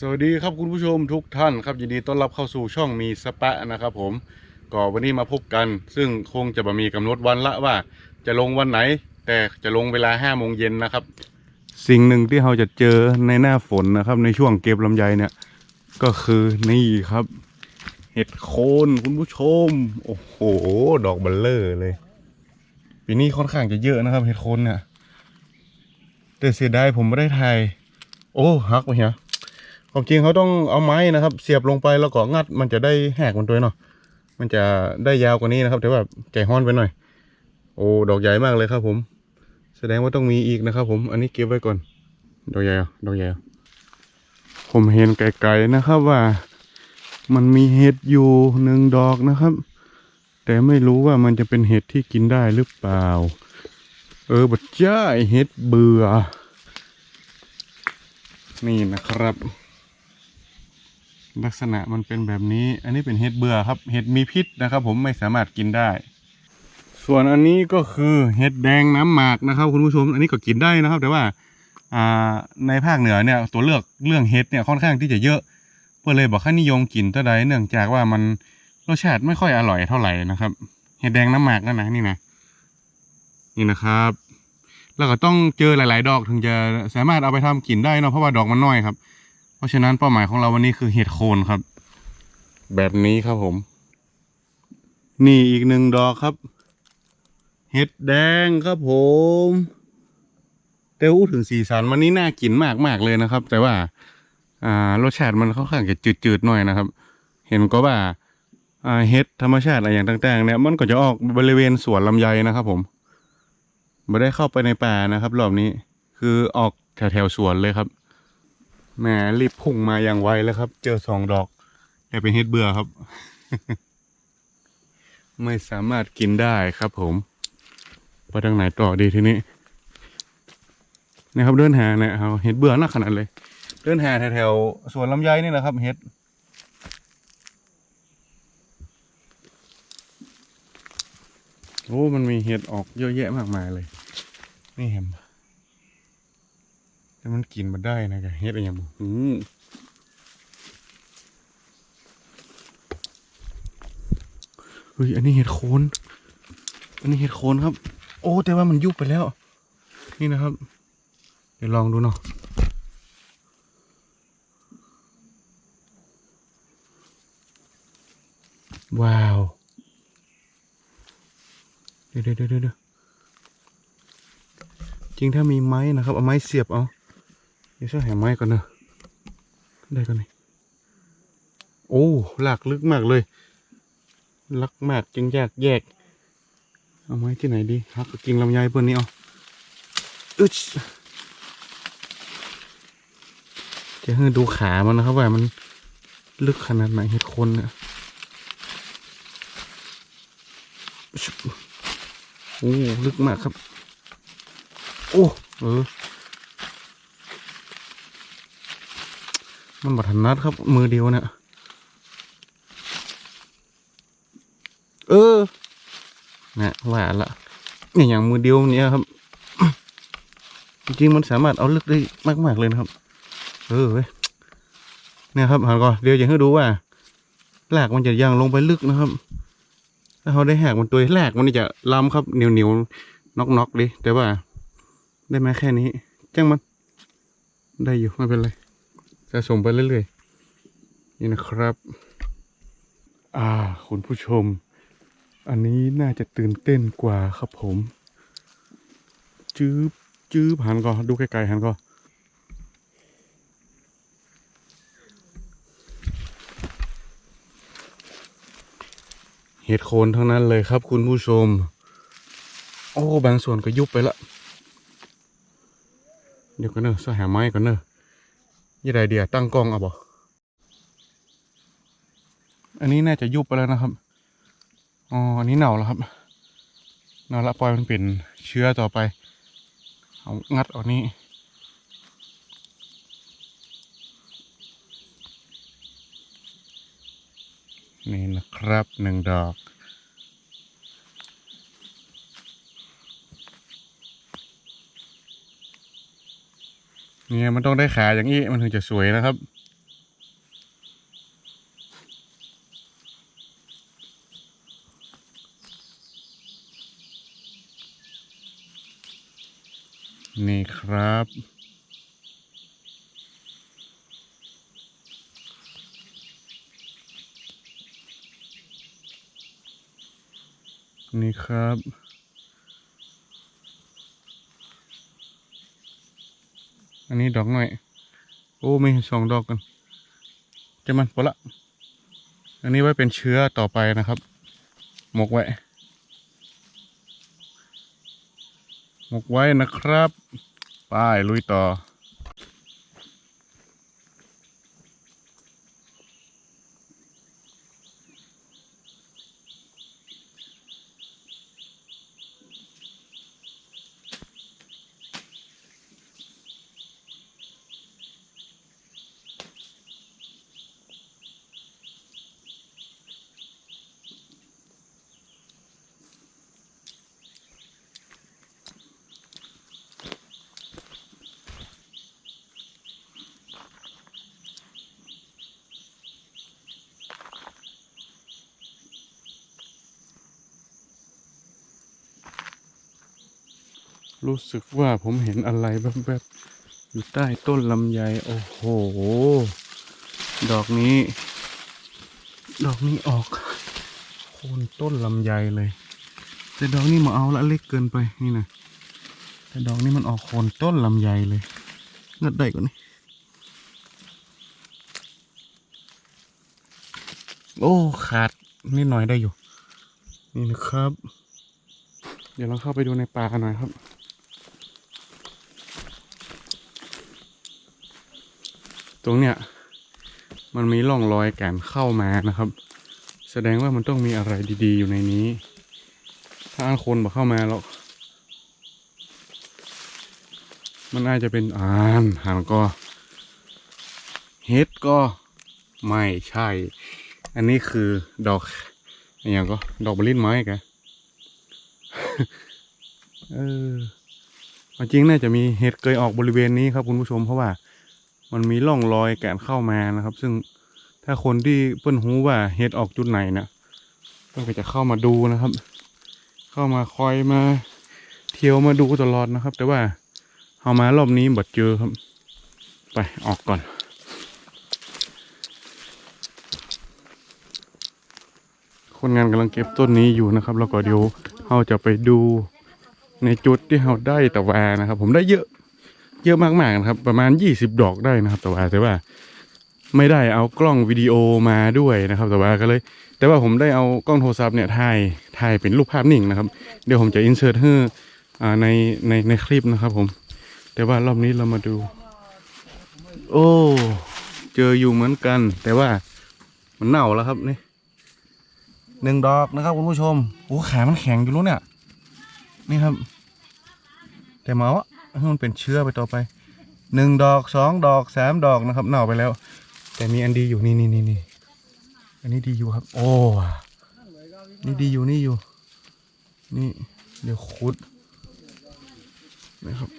สวัสดีครับคุณผู้ชมทุกท่านครับยินดีต้อนรับเข้าสู่ช่องมีสปะนะครับผมก็วันนี้มาพบกัน ซึ่งคงจะบมีกำหนดวันละว่า จะลงวันไหน แต่จะลงเวลาห้าโมงเย็นนะครับ สิ่งหนึ่งที่เราจะเจอในหน้าฝนนะครับ ในช่วงเก็บลำไยเนี่ย ก็คือนี่ครับ เห็ดโคนคุณผู้ชม โอ้โห ดอกเบัลเลอร์เลยปีนี้ค่อนข้างจะเยอะนะครับ เห็ดโคนเนี่ยแต่เสียดายผมไม่ได้ถ่ายโอ้ฮักไปเหีย ความจริงเขาต้องเอาไม้นะครับ เสียบลงไปแล้วก็งัดมันจะได้แหกมันตัวยเนาะมันจะได้ยาวกว่านี้นะครับแต่ว่าใจห้อนไปหน่อย โอ้ดอกใหญ่มากเลยครับ ผม แสดงว่าต้องมีอีกนะครับ ผมอันนี้เก็บไว้ก่อน ดอกใหญ่ดอกใหญ่ผมเห็นไกลๆนะครับว่า มันมีเห็ดอยู่หนึ่งดอกนะครับ แต่ไม่รู้ว่ามันจะเป็นเห็ดที่กินได้หรือเปล่า เออบัดจ้าเห็ดเบื่อนี่นะครับ ลักษณะมันเป็นแบบนี้ อันนี้เป็นเห็ดเบื่อครับ เห็ดมีพิษนะครับ ผมไม่สามารถกินได้ ส่วนอันนี้ก็คือเห็ดแดงน้ำหมากนะครับ คุณผู้ชม อันนี้ก็กินได้นะครับ แต่ว่าอ่าในภาคเหนือเนี่ยตัวเลือกเรื่องเห็ดเนี่ยค่อนข้างที่จะเยอะ เพื่อเลยบอกค่านิยมกินเท่าใดเนื่องจากว่ามันรสชาติไม่ค่อยอร่อยเท่าไหร่นะครับ เห็ดแดงน้ำหมากนั่นนะนี่นะนี่นะครับ แล้วก็ต้องเจอหลาย ๆ ดอกถึงจะสามารถเอาไปทำกินได้เนาะเพราะว่าดอกมันน้อยครับ ราะฉะนั้นเป้าหมายของเราวันนี้คือเห็ดโคนครับ แบบนี้ครับผม นี่อีกหนึ่งดอกครับ เห็ดแดงครับผมแต่อู้ถึงสีสันวันนี้น่ากินมากมากๆเลยนะครับ แต่ว่า อ่ารสชาติมันค่อนข้างจะจืดๆหน่อยนะครับ เห็นก็ว่าอ่าเห็ดธรรมชาติอะไรอย่างต่างๆเนี่ยมันก็จะออกบริเวณสวนลำไยนะครับผมไม่ได้เข้าไปในป่านะครับ รอบนี้คือออกแถวๆสวนเลยครับ แหมรีบพุ่งมาอย่างไวแล้วครับ เจอสองดอกแต่เป็นเฮ็ดเบื่อครับ ไม่สามารถกินได้ครับผมไปทางไหนต่อดีทีนี้นะครับเดินหาเนี่ยเอาเฮ็ดเบื่อหนักขนาดเลย เดินหาแถวๆสวนลำไยนี่แหละครับเฮ็ดโอ้มันมีเห็ดออกเยอะแยะมากมายเลย นี่เห็นปะ แต่มันกินมาได้นะแกเฮ็ดอะไรอย่างบ่อืมเฮ้ยอันนี้เห็ดโคนอันนี้เห็ดโคนครับ โอ้แต่ว่ามันยุบไปแล้ว นี่นะครับ เดี๋ยวลองดูเนาะว้าว เดี๋ยวเดี๋ยวเดี๋ยวเดี๋ยวจริงถ้ามีไม้นะครับ เอาไม้เสียบเอา เดี๋ยวช่วยหาไม้ก่อนเนอะได้ก่อนนี่โอ้หลากลึกมากเลยลักมากจึงแยกแยก เอาไม้ที่ไหนดีฮักกิ่งลำไยเพื่อนนี้เอาอึชจะให้ดูขามันนะครับว่ามันลึกขนาดไหนเห็ดคนเนี่ยโอ้ลึกมากครับ โอ้เออ มันบัทันนัดครับ มือเดียวเนี่ย เออนะว่าละเนี่ยอย่างมือเดียวเนี่ยครับ จริงๆมันสามารถเอาลึกได้มากๆเลยนะครับ เออเว้ยเนี่ยครับหันก่อนเดี๋ยวจะให้ดูว่าแหลกมันจะย่างลงไปลึกนะครับ ถ้าเขาได้แหกมันตัวแหลกมันจะล้ำครับเหนียวเหนียวๆน็อกๆดิแต่ว่า ได้ไหมแค่นี้จ้างมัน ได้อยู่ไม่เป็นไร จะส่งไปเรื่อยๆ นี่นะครับ อ่า คุณผู้ชม อันนี้น่าจะตื่นเต้นกว่าครับผม จืบจืบหันก่อนดูไกลๆหันก่อนเห็ดโคนทั้งนั้นเลยครับคุณผู้ชม โอ้ บางส่วนก็ยุบไปละ เดี๋ยวกันเนอะสหาไม้กันเนอะ ยี่ไดเดียตั้งกล้องเอาบ่อันนี้น่าจะยุบไปแล้วนะครับ อ๋อ อันนี้เน่าแล้วครับ เน่าละปล่อยมันเป็นเชื้อต่อไป เอางัดเออกนี้ นี่นะครับหนึ่งดอก เนี่ยมันต้องได้ขาอย่างนี้มันถึงจะสวยนะครับนี่ครับ นี่ครับ อันนี้ดอกหน่อย โอ้มีสองดอกกันจะมันพอละ อันนี้ไว้เป็นเชื้อต่อไปนะครับ หมกไว้ หมกไว้นะครับไป้ายลุยต่อ รู้สึกว่าผมเห็นอะไรแบบๆอยู่ใต้ต้นลำไย โอ้โห ดอกนี้ ดอกนี้ออกโคนต้นลำไยเลย แต่ดอกนี้มาเอาละเล็กเกินไปนี่นะแต่ดอกนี้มันออกโคนต้นลำไยเลยเงดได้กว่านี้โอ้ ขาดนิดหน่อยได้อยู่ นี่นะครับ เดี๋ยวเราเข้าไปดูในป่ากันหน่อยครับ ตรงเนี้ยมันมีร่องรอยการเข้ามานะครับ แสดงว่ามันต้องมีอะไรดีๆอยู่ในนี้ ถ้าอันคนบอกเข้ามาแล้วมันอาจจะเป็นอ่านหางก็เฮ็ดก็ไม่ใช่ อันนี้คือดอกอะไรอย่างก็ดอกบลินไม้แกเออเอาจริงน่าจะมีเห็ดเกยออกบริเวณนี้ครับคุณผู้ชมเพราะว่า มันมีร่องรอยการเข้ามานะครับ ซึ่งถ้าคนที่เปิ้นหูว่าเห็ดออกจุดไหนนะก็จะเข้ามาดูนะครับ เข้ามาคอยมาเที่ยวมาดูตลอดนะครับ แต่ว่าเอามารอบนี้บัดเจอครับ ไปออกก่อนคนงานกำลังเก็บต้นนี้อยู่นะครับ แล้วก็เดี๋ยวเราจะไปดูในจุดที่เราได้ตะวานะครับ ผมได้เยอะ เยอะมากๆนะครับ ประมาณยี่สิบดอกได้นะครับ แต่ว่าแต่ว่าไม่ได้เอากล้องวิดีโอมาด้วยนะครับ แต่ว่าก็เลย แต่ว่าผมได้เอากล้องโทรศัพท์เนี่ยถ่ายถ่ายเป็นรูปภาพนิ่งนะครับ เดี๋ยวผมจะอินเสิร์ตให้ในในในคลิปนะครับ ผม แต่ว่ารอบนี้เรามาดู โอ้เจออยู่เหมือนกัน แต่ว่ามันเน่าแล้วครับนี่หนึ่งดอกนะครับคุณผู้ชมโอ้ขามันแข็งอยู่รู้เนี่ย นี่ครับ แต่หมอว่า ให้มันเป็นเชื้อไปต่อไปหนึ่งดอกสองดอกสามดอกนะครับเน่าไปแล้ว แต่มีอันดีอยู่นี่นี่นี่นี่อันนี้ดีอยู่ครับ โอ้นี่ดีอยู่นี่อยู่ นี่เดี๋ยวขุดนะครับ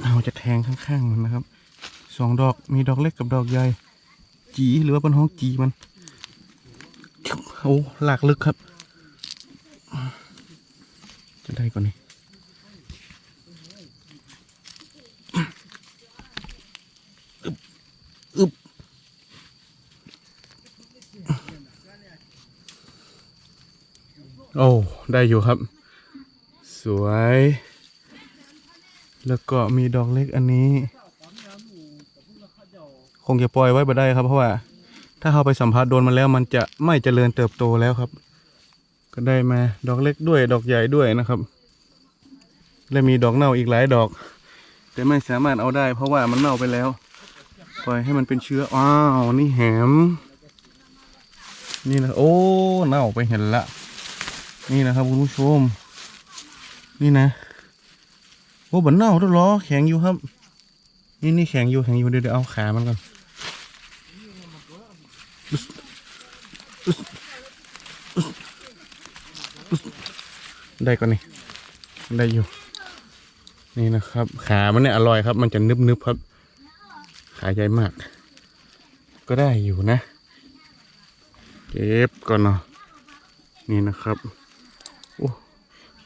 เราจะแทงข้างๆมันนะครับสองดอกมีดอกเล็กกับดอกใหญ่จีหรือว่าเป็นห้องจีมันโอ้หลากลึกครับ จะได้ก่อนนี้อึบอึบโอ้ ได้อยู่ครับ สวย แล้วก็มีดอกเล็กอันนี้ คงจะปล่อยไว้บ่ได้ครับ เพราะว่า ถ้าเขาไปสัมผัสโดนมันแล้ว มันจะไม่เจริญเติบโตแล้วครับ ก็ได้มาดอกเล็กด้วย ดอกใหญ่ด้วยนะครับ และมีดอกเน่าอีกหลายดอก แต่ไม่สามารถเอาได้ เพราะว่ามันเน่าไปแล้ว ปล่อยให้มันเป็นเชื้ออ้าวนี่แหมนี่นะโอ้เน่าไปเห็นละ นี่นะครับคุณผู้ชม นี่นะ โอ้บันเน่าด้วยเหรอแข็งอยู่ครับ นี่นี่แข็งอยู่แข็งอยู่เดี๋ยวเดี๋ยวเอาขามันก่อนได้ก่อนนี่ได้อยู่ นี่นะครับ ขามันเนี่ยอร่อยครับ มันจะนึบนึบๆครับ ขาใหญ่มาก ก็ได้อยู่นะ เก็บก่อนเนาะนี่นะครับ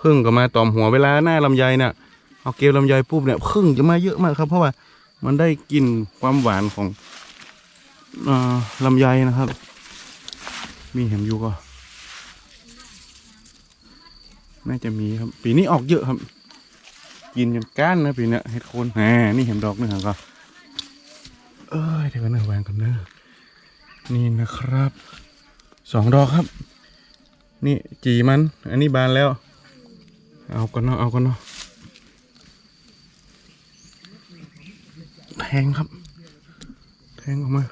พึ่งก็มาตอมหัวเวลาหน้าลำไยเนี่ยเอาเกลียวลำไยปุ๊บเนี่ยพึ่งจะมาเยอะมากครับ เพราะว่ามันได้กลิ่นความหวานของอลำไยนะครับ มีเห็นอยู่ก็น่าจะมีครับ ปีนี้ออกเยอะครับ กินจนก้านนะปีนี้เห็ดโคนแหมนี่เห็นดอกหนึ่งก็เอ้ยเดี๋ยวกันนะวางกันเนอะนี่นะครับสองดอกครับ นี่จีมัน อันนี้บานแล้ว เอากันเนาะเอากันเนาะแทงครับแทงออกมา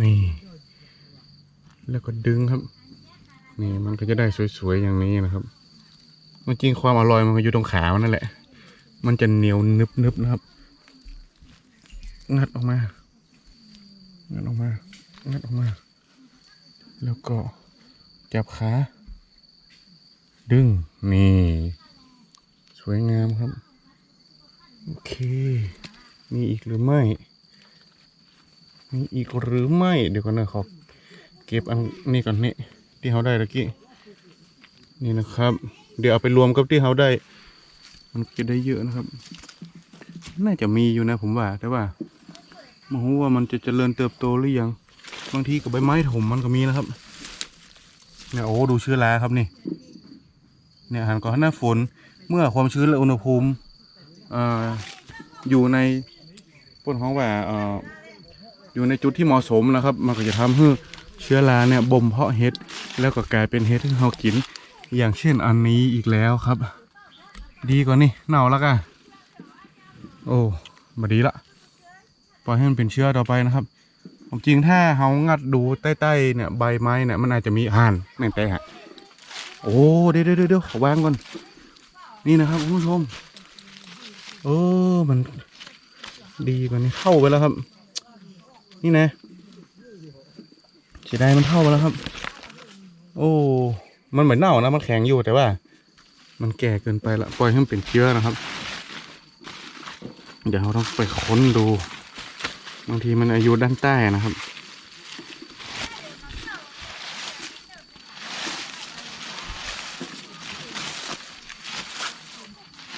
นี่ แล้วก็ดึงครับ นี่มันก็จะได้สวยๆอย่างนี้นะครับจริงๆความอร่อยมันอยู่ตรงขามันนั่นแหละ มันจะเหนียวนึบๆนะครับ งัดออกมา งัดออกมา งัดออกมา แล้วก็จับขา ดึง นี่ สวยงามครับ โอเค มีอีกหรือไม่ มีอีกหรือไม่ เดี๋ยวก่อนนะขอเก็บอันนี้ก่อนนี่ที่เขาได้ตะกี้ นี่นะครับ เดี๋ยวเอาไปรวมกับที่เขาได้ มันจะได้เยอะนะครับ น่าจะมีอยู่นะผมว่า แต่ว่าไม่รู้ว่ามันจะเจริญเติบโตหรือยัง บางทีกับใบไม้ถมมันก็มีนะครับ เนี่ยโอ้ดูเชื้อราครับนี่ เนี่ยหันก่อนหน้าฝนเมื่อความชื้นและอุณหภูมิอ่ออยู่ในปนของว่าอ่ออยู่ในจุดที่เหมาะสมนะครับ มันก็จะทำให้เชื้อราเนี่ยบ่มเพาะเห็ดแล้วก็กลายเป็นเห็ดที่เรากิน อย่างเช่นอันนี้อีกแล้วครับ ดีกว่านี่เน่าแล้วกันโอ้มาดีละปล่อยให้มันเป็นเชื้อต่อไปนะครับ ผมจริงถ้าเรางัดดูใต้ๆเนี่ยใบไม้เนี่ยมันอาจจะมีห่านแม่งแต่ฮะโอ้เดี๋ยวเดี๋ยวเดี๋ยววางก่อน นี่นะครับคุณผู้ชมเออมันดีกว่านี้เข้าไปแล้วครับ นี่นะเสียดายมันเข้าไปแล้วครับ โอ้ มันเหมือนเน่านะ มันแข็งอยู่แต่ว่า มันแก่เกินไปละปล่อยให้มันเป็นเชื้อนะครับ เดี๋ยวเราต้องไปค้นดู บางทีมันอายุด้านใต้นะครับ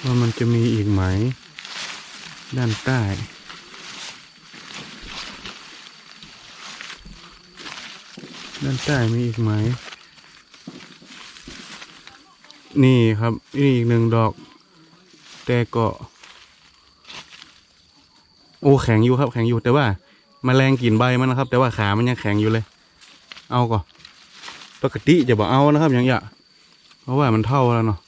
ว่ามันจะมีอีกไหม ด้านใต้ ด้านใต้มีอีกไหม นี่ครับ นี่อีกหนึ่งดอก แต่เก็ โอ้แข็งอยู่ครับแข็งอยู่แต่ว่าแมลงกินใบมันนะครับ แต่ว่าขามันยังแข็งอยู่เลย เอาก่อนปกติจะบอกเอานะครับ อย่างเงี้ยเพราะว่ามันเท่าแล้วเนาะ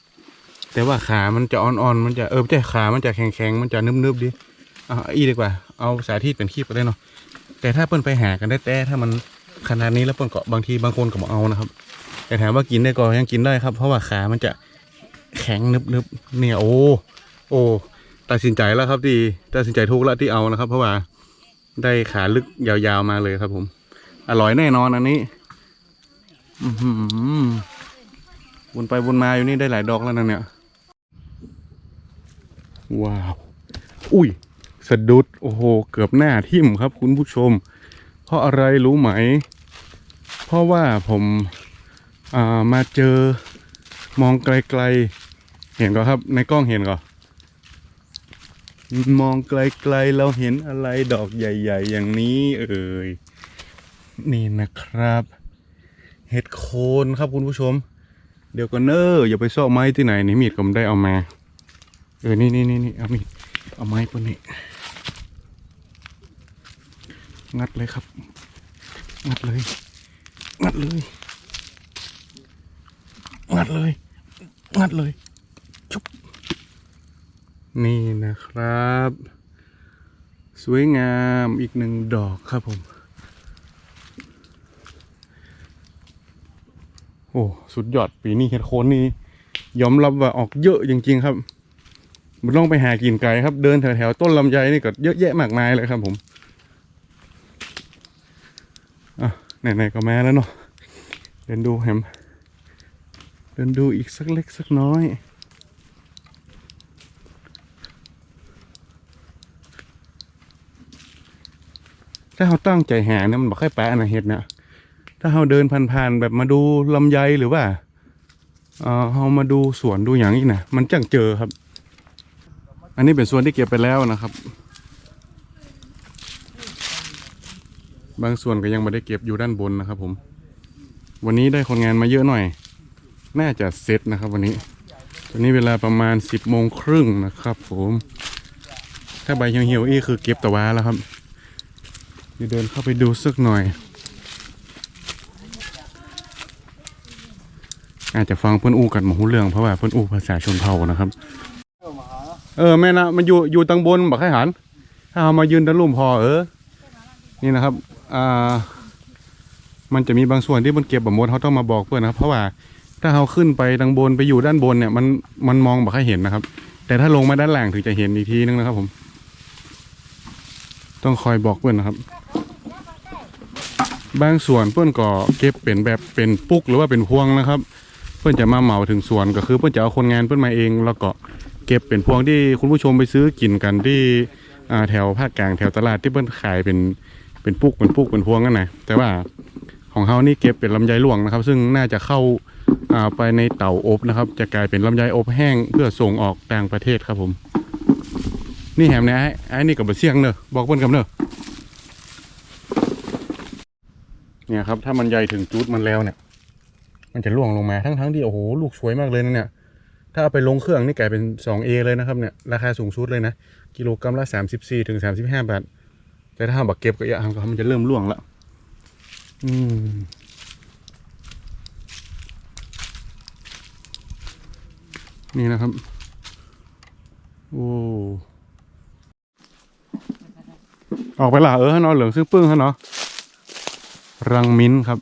แต่ว่าขามันจะอ่อนๆมันจะเออไม่ใช่ขามันจะแข็งๆมันจะนึบๆดิเอาอีดีกว่า เอาสาธิตเป็นคีบก็ได้เนาะแต่ถ้าเปิ้นไปหากันได้แต่ถ้ามันขนาดนี้แล้วเปิ้นก็บางทีบางคนก็บอกเอานะครับ แต่ถามว่ากินได้ก็ยังกินได้ครับ เพราะว่าขามันจะแข็งนึบๆเนี่ยโอ้โอ้ ตัดสินใจแล้วครับที่ตัดสินใจถูกแล้วที่เอานะครับ เพราะว่าได้ขาลึกยาวๆมาเลยครับผม อร่อยแน่นอนอันนี้วนไปวนมาอยู่นี่ได้หลายดอกแล้วนะเนี่ย ว้าว อุ้ย สะดุด โอ้โห เกือบหน้าทิ่มครับคุณผู้ชม เพราะอะไรรู้ไหม เพราะว่าผมอ่ามาเจอมองไกลๆ เห็นก็ครับ ในกล้องเห็นก็ มองไกลๆเราเห็นอะไรดอกใหญ่ ๆ อย่างนี้เอ่ยนี่นะครับเห็ดโคนครับคุณผู้ชม เดี๋ยวก็เนออย่าไปซ่อไม้ที่ไหนนี่มีดก็ไม่ได้เอามา เออนี่นี่นี่นี่เอามีดเอาไม้ปนนี่งัดเลยครับ งัดเลย งัดเลย งัดเลย งัดเลย นี่นะครับ สวยงามอีกหนึ่งดอกครับผม โอ้สุดยอดปีนี้เห็ดโคนนี่ยอมรับว่าออกเยอะจริง ๆ ครับมันต้องไปหากินไกลครับ เดินแถวๆต้นลำไยนี่ก็เยอะแยะมากมายเลยครับผมอะไหนๆก็มาแล้วเนาะเดินดูแฮมเดินดูอีกสักเล็กสักน้อย ถ้าเขาตั้งใจหาเนี่ยมันบอกให้แปะนะเห็ดนะถ้าเราเดินผ่านๆแบบมาดูลำไยหรือว่าเออเรามาดูสวนดูอย่างนี้นะมันจังเจอครับ อันนี้เป็นส่วนที่เก็บไปแล้วนะครับ บางส่วนก็ยังไม่ได้เก็บอยู่ด้านบนนะครับ ผม วันนี้ได้คนงานมาเยอะหน่อย น่าจะเสร็จนะครับ วันนี้ตอนนี้เวลาประมาณสิบโมงครึ่งนะครับ ผม ถ้าใบเหี่ยวๆอีกคือเก็บตะวาแล้วครับ เดี๋ยวเดินเข้าไปดูสักหน่อย อาจจะฟังเพื่อนอู้กันมาหูเรื่องเพราะว่าเพื่อนอู้ภาษาชนเผ่านะครับ เออแม่นะมันอยู่อยู่ตังบนบักให้หัน ถ้าเอามายืนด้านลุ่มพอเออ นี่นะครับ อ่า มันจะมีบางส่วนที่มันเก็บแบบหมดเขาต้องมาบอกเพื่อนนะครับ เพราะว่าถ้าเขาขึ้นไปดังบนไปอยู่ด้านบนเนี่ยมันมันมองบักให้เห็นนะครับ แต่ถ้าลงมาด้านล่างถึงจะเห็นอีกทีนึงนะครับผม ต้องคอยบอกเพื่อนนะครับ บางส่วนเพื่อนก็เก็บเป็นแบบเป็นปุกหรือว่าเป็นพวงนะครับ เพื่อนจะมาเหมาถึงสวนก็คือเพื่อนจะเอาคนงานเพื่อนมาเอง แล้วก็เก็บเป็นพวงที่คุณผู้ชมไปซื้อกินกันที่แถวภาคกลางแถวตลาดที่เพื่อนขายเป็นเป็นปุกเป็นปุกเป็นพวงกันนะแต่ว่าของเขานี่เก็บเป็นลำไยหลวงนะครับ ซึ่งน่าจะเข้าไปในเต่าอบนะครับ จะกลายเป็นลำไยอบแห้งเพื่อส่งออกต่างประเทศครับผม นี่แหมเนี่ยไอ้ไอ้นี่กับบะเสียงเนอะบอกเพื่อนกับเนอะ เนี่ยครับ ถ้ามันใหญ่ถึงจุดมันแล้วเนี่ย มันจะล่วงลงมาทั้งๆที่โอ้โหลูกสวยมากเลยนะเนี่ย ถ้าเอาไปลงเครื่องนี่กลายเป็น 2A เลยนะครับเนี่ยราคาสูงสุดเลยนะกิโลกรัมละ 34ถึง35 บาท แต่ถ้าบักเก็บก็เยอะครับมันจะเริ่มล่วงละอืมนี่นะครับ โอ้ออกไปละเออฮะเนาะเหลืองซึ่งปึ้งฮะเนาะ รังมิ้นท์ครับ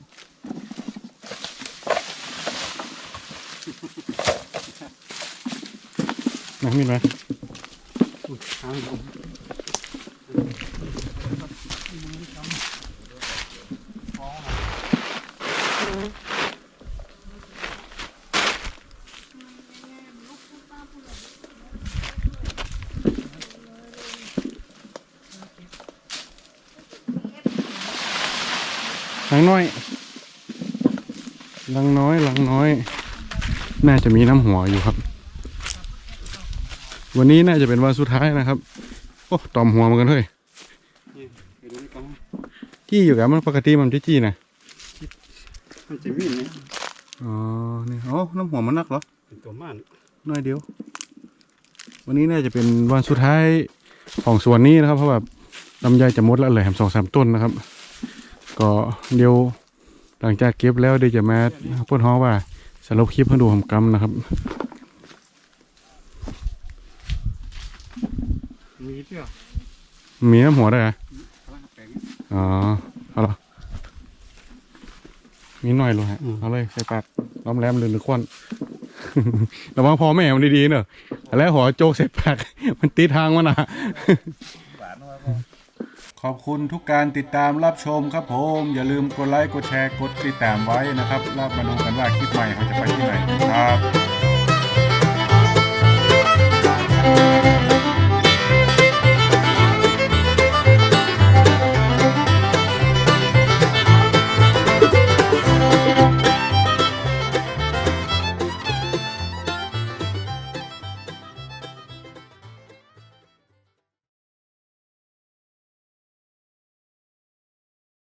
รังมีไหม ลังน้อยลังน้อยลังน้อย น่าจะมีน้ำหัวอยู่ครับ วันนี้น่าจะเป็นวันสุดท้ายนะครับโอ้ตอมหัวเหมันกันเฮ้ยจี้อยู่กับมันปกติมันจะจี้นะมันจะวิ่งนะอ๋อนี่อ๋อน้ำหัวมันนักเหรอเป็นตัวม่านน้อยเดียว วันนี้น่าจะเป็นวันสุดท้ายของสวนนี้นะครับ เพราะว่าลำไยจะหมดแล้วเหลยแหมสองสามต้นนะครับ ก็เดี๋ยวหลังจากเก็บแล้วเดี๋ยวจะมาพูดฮ้อว่าสรุปคลิปให้ดูผมกำนะครับ มีเสื้อมีน้ำหัวได้วยเหรอพลังแปลงอ๋อเอาละมีหน่อยเลยฮะเอาเลยใส่ปากล้อมแรมลืนหรือควันระวังพอแม่มันดีๆเนอะแล้วหัวโจกใส่ปากมันตีทางมันอะ ขอบคุณทุกการติดตามรับชมครับผม อย่าลืมกดไลค์กดแชร์กดติดตามไว้นะครับรับมาดูกันว่าคลิปใหม่เราจะไปที่ไหนครับ